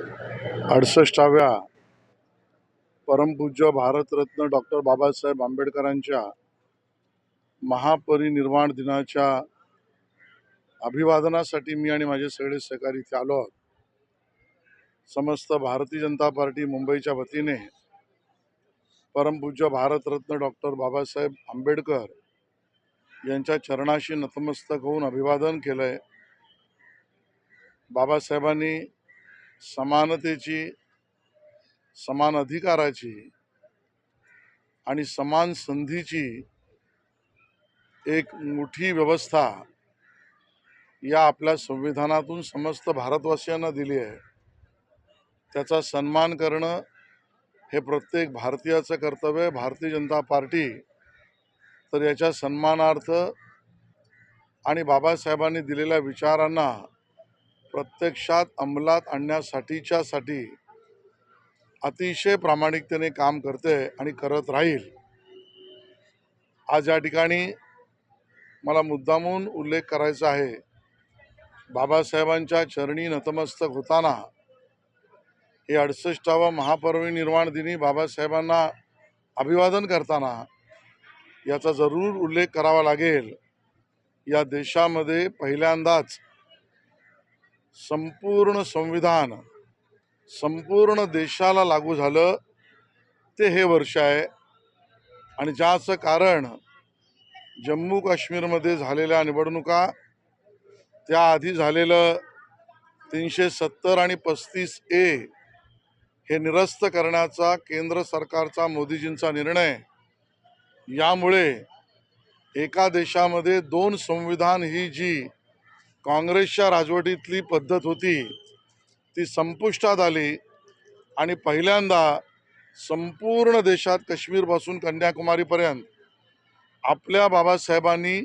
अडसष्टाव्या परमपूज्य भारतरत्न डॉक्टर बाबासाहेब आंबेडकरांच्या महापरिनिर्वाण दिनाच्या अभिवादनासाठी मी आणि माझे सगळे सहकारी इथे आलो आहोत. समस्त भारतीय जनता पार्टी मुंबईच्या वतीने परमपूज्य भारतरत्न डॉक्टर बाबासाहेब आंबेडकर यांच्या चरणाशी नतमस्तक होऊन अभिवादन केलं आहे बाबासाहेबांनी समानतेची समान अधिकाराची आणि समान संधीची एक मोठी व्यवस्था या आपल्या संविधानातून समस्त भारतवासियांना दिली आहे. त्याचा सन्मान करणं हे प्रत्येक भारतीयाचं कर्तव्य आहे. भारतीय जनता पार्टी तर याच्या सन्मानार्थ आणि बाबासाहेबांनी दिलेल्या विचारांना प्रत्यक्षात अंमलात आणण्यासाठीच्या साठी अतिशय प्रामाणिकतेने काम करते आणि करत राहील. आज या ठिकाणी मला मुद्दामून उल्लेख करायचा आहे. बाबासाहेबांच्या चरणी नतमस्तक होताना हे अडसष्टावा महापरिनिर्वाण दिनी बाबासाहेबांना अभिवादन करताना याचा जरूर उल्लेख करावा लागेल. या देशामध्ये पहिल्यांदाच संपूर्ण संविधान संपूर्ण देशाला लागू झालं ते हे वर्ष आहे. आणि ज्याचं कारण जम्मू काश्मीरमध्ये झालेल्या निवडणुका त्याआधी झालेलं तीनशे सत्तर आणि पस्तीस ए हे निरस्त करण्याचा केंद्र सरकारचा मोदीजींचा निर्णय. यामुळे एका देशामध्ये दोन संविधान ही जी काँग्रेसच्या राजवटीतली पद्धत होती ती संपुष्टात आली आणि पहिल्यांदा संपूर्ण देशात काश्मीरपासून कन्याकुमारीपर्यंत आपल्या बाबासाहेबांनी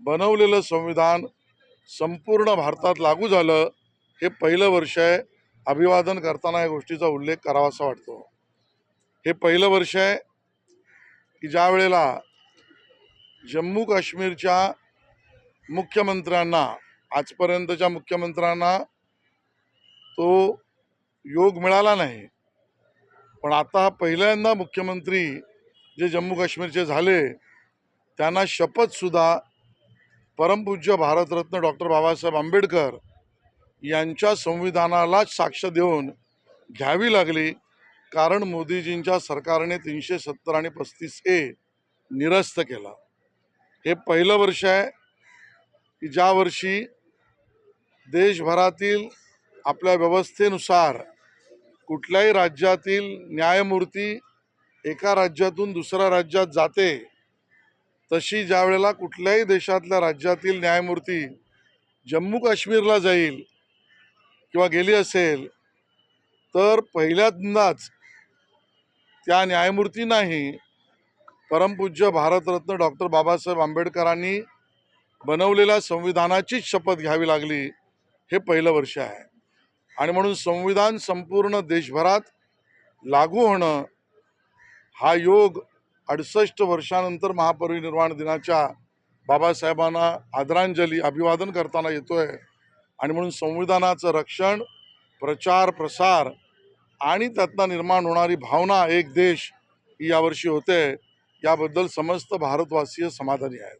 बनवलेलं संविधान संपूर्ण भारतात लागू झालं हे पहिलं वर्ष आहे. अभिवादन करताना या गोष्टीचा उल्लेख करावासा वाटतो. हे पहिलं वर्ष आहे की ज्या वेळेला जम्मू काश्मीरच्या मुख्यमंत्र्यांना आजपर्यंतच्या मुख्यमंत्र्यांना तो योग मिळाला नाही. पण आता पहिल्यांदा मुख्यमंत्री जे जम्मू काश्मीरचे झाले त्यांना शपथसुद्धा परमपूज्य भारतरत्न डॉक्टर बाबासाहेब आंबेडकर यांच्या संविधानालाच साक्ष देऊन घ्यावी लागली. कारण मोदीजींच्या सरकारने तीनशे सत्तर आणि पस्तीस ए निरस्त केला. हे पहिलं वर्ष आहे. की ज्या वर्षी देशभरातील आपल्या व्यवस्थेनुसार कुठल्याही राज्यातील न्यायमूर्ती एका राज्यातून दुसऱ्या राज्यात जाते तशी ज्या वेळेला कुठल्याही देशातल्या राज्यातील न्यायमूर्ती जम्मू काश्मीरला जाईल किंवा गेली असेल तर पहिल्यांदाच त्या न्यायमूर्तींनाही परमपूज्य भारतरत्न डॉक्टर बाबासाहेब आंबेडकरांनी बनवलेल्या संविधानाचीच शपथ घ्यावी लागली हे पहिलं वर्ष आहे. आणि म्हणून संविधान संपूर्ण देशभरात लागू होणं हा योग अडसष्ट वर्षानंतर महापरिनिर्वाण दिनाच्या बाबासाहेबांना आदरांजली अभिवादन करताना येतोय. आणि म्हणून संविधानाचं रक्षण प्रचार प्रसार आणि त्यातनं निर्माण होणारी भावना एक देश ही यावर्षी होते. याबद्दल समस्त भारतवासीय समाधानी आहेत.